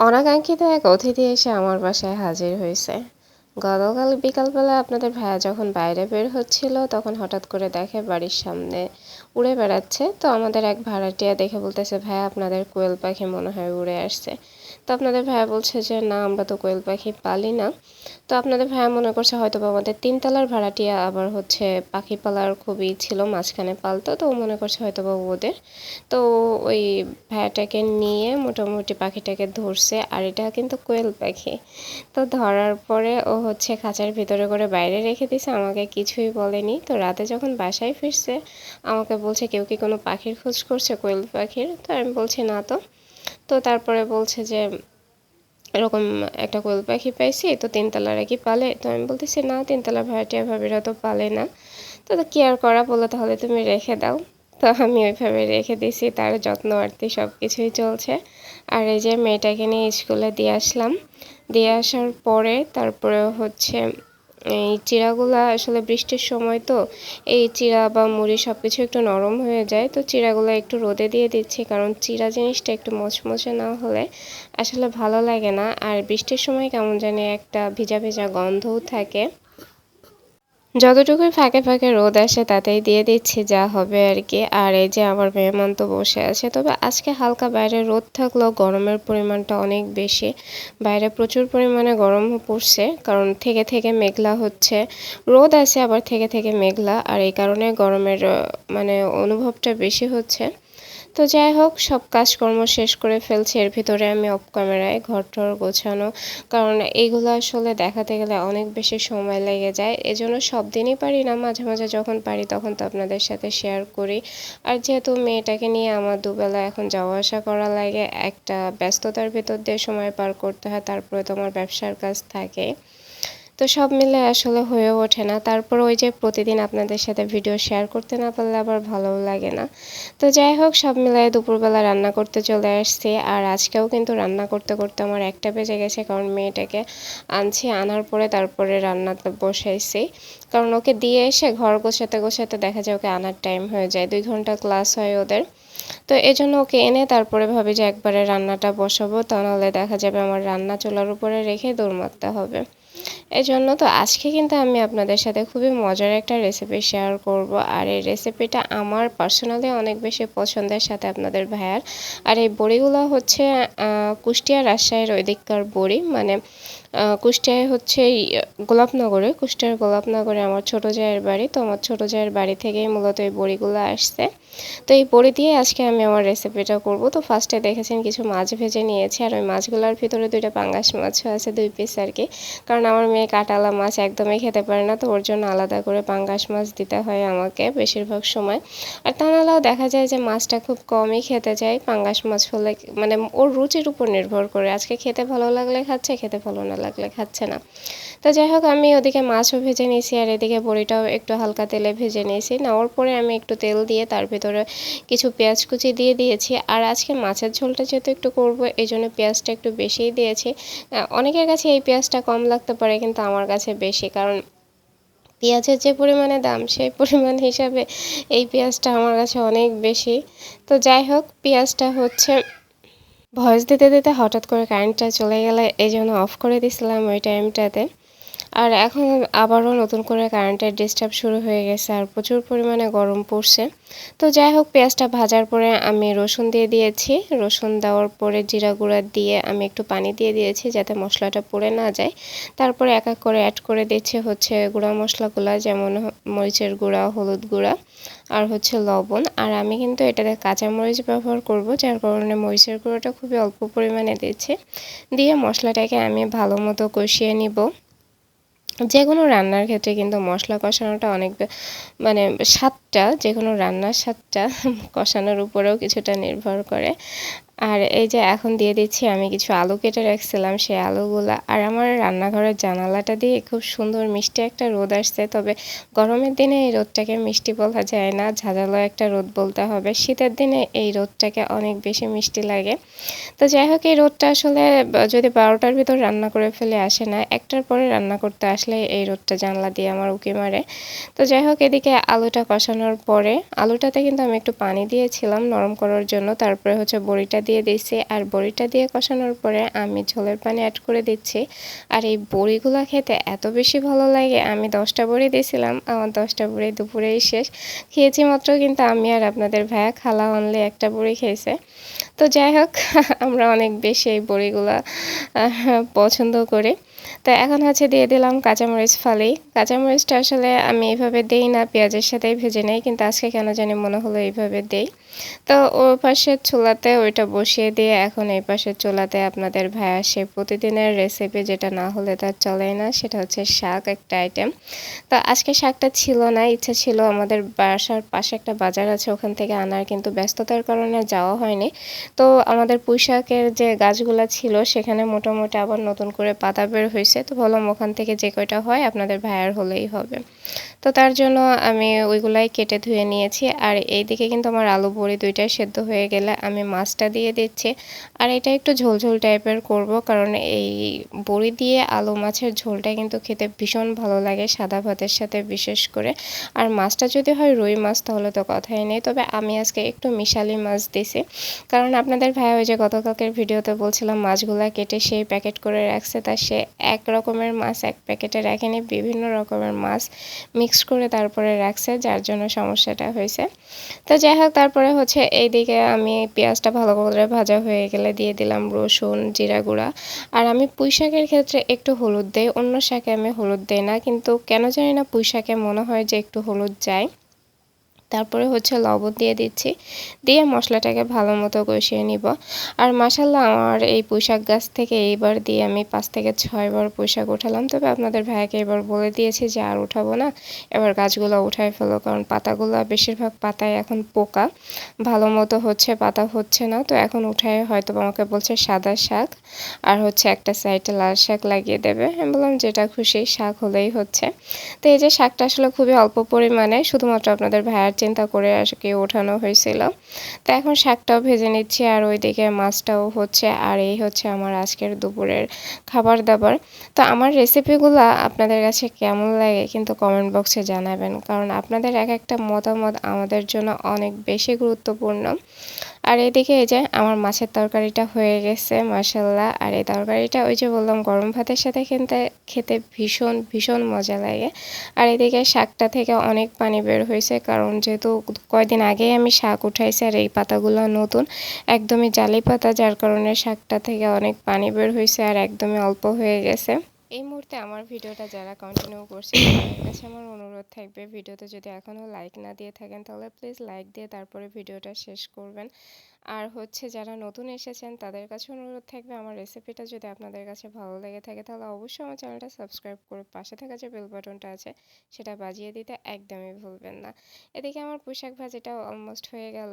অনাকাঙ্ক্ষিত এক অতিথি এসে আমার বাসায় হাজির হয়েছে। গতকাল বিকালবেলা আপনাদের ভাইয়া যখন বাইরে বের হচ্ছিল, তখন হঠাৎ করে দেখে বাড়ির সামনে উড়ে বেড়াচ্ছে। তো আমাদের এক ভাড়াটিয়া দেখে বলতেছে, ভাইয়া, আপনাদের কোয়েল পাখি মনে হয় উড়ে আসছে। তো আপনাদের ভাইয়া বলছে যে, না, আমরা তো কোয়েল পাখি পালি না। তো আপনাদের ভাইয়া মনে করছে হয়তো আমাদের তিনতলার ভাড়াটিয়া আবার হচ্ছে পাখি পালার খুবই ছিল, মাঝখানে পালতো। তো মনে করছে হয়তো বা ওদের। তো ওই ভাইয়াটাকে নিয়ে মোটামুটি পাখিটাকে ধরছে, আর এটা কিন্তু কোয়েল পাখি। তো ধরার পরে ও হচ্ছে খাঁচার ভিতরে করে বাইরে রেখে দিছে, আমাকে কিছুই বলেনি। তো রাতে যখন বাসায় ফিরছে, আমাকে বলছে, কেউ কি কোনো পাখির খোঁজ করছে, কোয়েল পাখির? তো আমি বলছি, না তো। তো তারপরে বলছে যে, এরকম একটা কোয়েল পাখি পাইছি, তো তিনতলারা কি পালে? তো আমি বলতেছি, না, তিনতলা ভাড়াটিয়া ভাবিরা তো পালে না। তো তো আর করা বলে, তাহলে তুমি রেখে দাও। তো আমি ওইভাবে রেখে দিছি তার যত্ন আরতি সব কিছুই চলছে। আর এই যে মেয়েটাকে নিয়ে স্কুলে দিয়ে আসলাম। দিয়ে আসার পরে তারপরে হচ্ছে, এই চিরাগুলা আসলে বৃষ্টির সময় তো, এই চিরা বা মুড়ি সব কিছু একটু নরম হয়ে যায়। তো চিরাগুলো একটু রোদে দিয়ে দিচ্ছি, কারণ চিরা জিনিসটা একটু মচমচে না হলে আসলে ভালো লাগে না। আর বৃষ্টির সময় কেমন জানি একটা ভিজা ভিজা গন্ধও থাকে। যতটুকুই ফাঁকে ফাঁকে রোদ আসে তাতেই দিয়ে দিচ্ছি যা হবে আর কি। আর এই যে আমার মেহমান তো বসে আছে, তবে আজকে হালকা বাইরে রোদ থাকলেও গরমের পরিমাণটা অনেক বেশি। বাইরে প্রচুর পরিমাণে গরম পড়ছে, কারণ থেকে থেকে মেঘলা হচ্ছে। রোদ আছে আবার থেকে থেকে মেঘলা, আর এই কারণে গরমের মানে অনুভবটা বেশি হচ্ছে। তো যাই হোক, সব কাজকর্ম শেষ করে ফেলছি। এর ভিতরে আমি অফ ক্যামেরায় ঘর টর গোছানো। কারণ এইগুলো আসলে দেখাতে গেলে অনেক বেশি সময় লেগে যায়। এজন্য সব দিনই পারি না। মাঝে মাঝে যখন পারি তখন তো আপনাদের সাথে শেয়ার করি। আর যেহেতু মেয়েটাকে নিয়ে আমার দুবেলা এখন যাওয়া আসা করা লাগে, একটা ব্যস্ততার ভিতর দিয়ে সময় পার করতে হয়, তারপরে তো আমার ব্যবসার কাজ থাকে। তো সব মিলে আসলে হয়ে ওঠে না। তারপর ওই যে প্রতিদিন আপনাদের সাথে ভিডিও শেয়ার করতে না পারলে আবার ভালোও লাগে না। তো যাই হোক, সব মিলাই দুপুরবেলা রান্না করতে চলে আসছি। আর আজকেও কিন্তু রান্না করতে করতে আমার একটা বেজে গেছে, কারণ মেয়েটাকে আনছি, আনার পরে তারপরে রান্নাতে বসাইছি। কারণ ওকে দিয়ে এসে ঘর গোছাতে গোছাতে দেখা যায় ওকে আনার টাইম হয়ে যায়, দুই ঘণ্টা ক্লাস হয় ওদের। তো এই জন্য ওকে এনে তারপরে ভাবি যে একবারে রান্নাটা বসাবো, তা নাহলে দেখা যাবে আমার রান্না চুলার উপরে রেখে দৌড় মারতে হবে। এই জন্য তো আজকে কিন্তু আমি আপনাদের সাথে খুবই মজার একটা রেসিপি শেয়ার করব। আর এই রেসিপিটা আমার পার্সোনালি অনেক বেশি পছন্দের সাথে আপনাদের ভাইয়ার। আর এই বড়িগুলো হচ্ছে কুষ্টিয়া রাজশাহীর ওই দিককার বড়ি। মানে কুষ্টিয়ায় হচ্ছে গোলাপনগরে, কুষ্টিয়ার গোলাপনগরে আমার ছোটো জায়ের বাড়ি। তো আমার ছোটো জায়ের বাড়ি থেকেই মূলত এই বড়িগুলো আসছে। তো এই বড়ি দিয়ে আজকে আমি আমার রেসিপিটা করব। তো ফার্স্টে দেখেছেন কিছু মাছ ভেজে নিয়েছি। আর ওই মাছগুলোর ভিতরে দুইটা পাঙ্গাস মাছও আছে, দুই পিস আর কি। কারণ আমার মেয়ে কাটালা মাছ একদমই খেতে পারে না, তো ওর জন্য আলাদা করে পাঙ্গাস মাছ দিতে হয় আমাকে বেশিরভাগ সময়। আর তা নাহলেও দেখা যায় যে মাছটা খুব কমই খেতে যায় পাঙ্গাস মাছ হলে মানে ওর রুচির উপর নির্ভর করে। আজকে খেতে ভালো লাগলে খাচ্ছে, খেতে ভালো না লাগলে খাচ্ছে না। তো যাই হোক আমি ওদিকে মাছও ভেজে নিয়েছি আর এদিকে বড়িটাও একটু হালকা তেলে ভেজে নিয়েছি। নেওয়ার পরে আমি একটু তেল দিয়ে তার ভিতরে কিছু পেঁয়াজ কুচি দিয়ে দিয়েছি। আর আজকে মাছের ঝোলটা যেহেতু একটু করব, এই জন্য পেঁয়াজটা একটু বেশিই দিয়েছি। অনেকের কাছে এই পেঁয়াজটা কম লাগতে পারে, কিন্তু আমার কাছে বেশি। কারণ পেঁয়াজের যে পরিমাণে দাম, সেই পরিমাণ হিসাবে এই পেঁয়াজটা আমার কাছে অনেক বেশি। তো যাই হোক পেঁয়াজটা হচ্ছে ভয়েস দিতে দিতে হঠাৎ করে কারেন্টটা চলে গেলে এই জন্য অফ করে দিছিলাম ওই টাইমটাতে। আর এখন আবারও নতুন করে কারেন্টের ডিস্টার্ব শুরু হয়ে গেছে আর প্রচুর পরিমাণে গরম পড়ছে। তো যাই হোক, পেঁয়াজটা ভাজার পরে আমি রসুন দিয়ে দিয়েছি। রসুন দেওয়ার পরে জিরা গুঁড়া দিয়ে আমি একটু পানি দিয়ে দিয়েছি যাতে মশলাটা পুড়ে না যায়। তারপরে এক এক করে অ্যাড করে দিচ্ছি হচ্ছে গুঁড়া মশলাগুলো, যেমন মরিচের গুঁড়া, হলুদ গুঁড়া আর হচ্ছে লবণ। আর আমি কিন্তু এটাতে কাঁচামরিচ ব্যবহার করব, যার কারণে মরিচের গুঁড়োটা খুবই অল্প পরিমাণে দিচ্ছি। দিয়ে মশলাটাকে আমি ভালো মতো কষিয়ে নিব। যে কোনো রান্নার ক্ষেত্রে কিন্তু মশলা কষানোটা অনেক মানে স্বাদটা যে কোনো রান্নার স্বাদটা কষানোর উপরেও কিছুটা নির্ভর করে। আর এই যে এখন দিয়ে দিচ্ছি, আমি কিছু আলু কেটে রাখছিলাম সেই আলুগুলা। আর আমার রান্নাঘরের জানালাটা দিয়ে খুব সুন্দর মিষ্টি একটা রোদ আসছে, তবে গরমের দিনে এই রোদটাকে মিষ্টি বলা যায় না, ঝাঁঝালো একটা রোদ বলতে হবে। শীতের দিনে এই রোদটাকে অনেক বেশি মিষ্টি লাগে। তো যাই হোক, এই রোদটা আসলে যদি বারোটার ভিতর রান্না করে ফেলে আসে না, একটার পরে রান্না করতে আসলে এই রোদটা জানলা দিয়ে আমার উকি মারে। তো যাই হোক, এদিকে আলুটা কষানোর পরে, আলুটাতে কিন্তু আমি একটু পানি দিয়েছিলাম নরম করার জন্য, তারপরে হচ্ছে বড়িটা দিয়ে দিয়েছি আর বড়িটা দিয়ে কষানোর পরে আমি ঝোলের পানি অ্যাড করে দিচ্ছি। আর এই বড়িগুলো খেতে এত বেশি ভালো লাগে, আমি দশটা বড়ি দিয়েছিলাম, আমার দশটা বড়ি দুপুরেই শেষ। খেয়েছি মাত্র কিন্তু আমি আর আপনাদের ভাইয়া খালা অনলি একটা বড়ি খেয়েছে। তো যাই হোক, আমরা অনেক বেশি এই বড়িগুলো পছন্দ করি। তো এখন হচ্ছে দিয়ে দিলাম কাঁচামরিচ ফালি। কাঁচামরিচটা আসলে আমি এইভাবে দেই না, পেঁয়াজের সাথেই ভেজে নেই, কিন্তু আজকে কেন জানি মনে হলো এইভাবে দেই। তো ওই পাশের চুলাতে ওইটা বসিয়ে দিয়ে এখন এই পাশের চুলাতে আপনাদের ভাই আসে প্রতিদিনের রেসিপি যেটা না হলে তার চলেই না, সেটা হচ্ছে শাক একটা আইটেম তো আজকে শাকটা ছিল না, ইচ্ছা ছিল আমাদের বাসার পাশে একটা বাজার আছে, ওখান থেকে আনার কিন্তু ব্যস্ততার কারণে যাওয়া হয়নি। তো আমাদের পুঁই শাকের যে গাছগুলো ছিল, সেখানে মোটামুটি আবার নতুন করে পাতা বের হয়েছে, তো বললাম ওখান থেকে যে কয়টা হয় আপনাদের ভাইয়ার হলেই হবে। তো তার জন্য আমি ওইগুলাই কেটে ধুয়ে নিয়েছি। আর এইদিকে কিন্তু আমার আলু বড়ি দুইটাই সেদ্ধ হয়ে গেলে আমি মাছটা দিয়ে দিচ্ছি। আর এটা একটু ঝোলঝোল টাইপের করব, কারণ এই বড়ি দিয়ে আলু মাছের ঝোলটা কিন্তু খেতে ভীষণ ভালো লাগে সাদা ভাতের সাথে বিশেষ করে। আর মাছটা যদি হয় রুই মাছ তাহলে তো কথাই নেই, তবে আমি আজকে একটু মিশালি মাছ দিছি। কারণ আপনাদের ভাই ওই যে গতকালকের ভিডিওতে বলছিলাম মাছগুলা কেটে সেই প্যাকেট করে রাখছে, তা সে এক রকমের মাছ এক প্যাকেটে রাখেনি বিভিন্ন রকমের মাছ মিক্স করে তারপরে রাখছে, যার জন্য সমস্যাটা হয়েছে। তো যাই হোক, তারপরে হচ্ছে এইদিকে আমি পেঁয়াজটা ভালো করে ভাজা হয়ে গেলে দিয়ে দিলাম রসুন, জিরা গুঁড়া। আর আমি পুঁই শাকের ক্ষেত্রে একটু হলুদ দেই, অন্য শাকে আমি হলুদ দেই না, কিন্তু কেন জানি না পুঁই শাকে মনে হয় যে একটু হলুদ যায়। তারপরে হচ্ছে লবণ দিয়ে দিচ্ছি। দিয়ে মশলাটাকে ভালো মতো কষিয়ে নিব। আর মাসাল্লাহ আমার এই পোশাক গাছ থেকে এইবার দিয়ে আমি পাঁচ থেকে ছয়বার পোশাক উঠালাম। তবে আপনাদের ভাইকে এবার বলে দিয়েছি যে আর উঠাবো না। এবার গাছগুলো উঠায় ফেলো, কারণ পাতাগুলো বেশিরভাগ পাতায় এখন পোকা। ভালো মতো হচ্ছে পাতা হচ্ছে না। তো এখন উঠায় হয়তো আমাকে বলছে সাদা শাক, আর হচ্ছে একটা সাইডে লাল শাক লাগিয়ে দেবে। আমি বললাম যেটা খুশি, শাক হলেই হচ্ছে। তো এই যে শাকটা আসলে খুবই অল্প পরিমাণে, শুধুমাত্র আপনাদের ভাইয়ার চিন্তা করে আজকে ওঠানো হয়েছিল। তো এখন শাকটাও ভেজে নিচ্ছি আর ওইদিকে মাছটাও হচ্ছে আর এই হচ্ছে আমার আজকের দুপুরের খাবার দাবার তো আমার রেসিপিগুলো আপনাদের কাছে কেমন লাগে কিন্তু কমেন্ট বক্সে জানাবেন, কারণ আপনাদের এক একটা মতামত আমাদের জন্য অনেক বেশি গুরুত্বপূর্ণ। আর এদিকে এই যে আমার মাছের তরকারিটা হয়ে গেছে মাসাল্লাহ আর এই তরকারিটা ওই যে বললাম, গরম ভাতের সাথে খেতে খেতে ভীষণ ভীষণ মজা লাগে। আর এদিকে শাকটা থেকে অনেক পানি বের হয়েছে, কারণ যেহেতু কয়দিন আগেই আমি শাক উঠাইছি আর এই পাতাগুলো নতুন, একদমই জালি পাতা, যার কারণে শাকটা থেকে অনেক পানি বের হয়েছে আর একদমই অল্প হয়ে গেছে। এই মুহূর্তে আমার ভিডিওটা যারা কন্টিনিউ করছে, তাদের কাছে আমার অনুরোধ থাকবে, ভিডিওতে যদি এখনও লাইক না দিয়ে থাকেন, তাহলে প্লিজ লাইক দিয়ে তারপরে ভিডিওটা শেষ করবেন। আর হচ্ছে যারা নতুন এসেছেন, তাদের কাছে অনুরোধ থাকবে, আমার রেসিপিটা যদি আপনাদের কাছে ভালো লেগে থাকে, তাহলে অবশ্যই আমার চ্যানেলটা সাবস্ক্রাইব করে পাশে থাকা যে বেল বাটনটা আছে, সেটা বাজিয়ে দিতে একদমই ভুলবেন না। এদিকে আমার পোশাক ভাজিটা অলমোস্ট হয়ে গেল।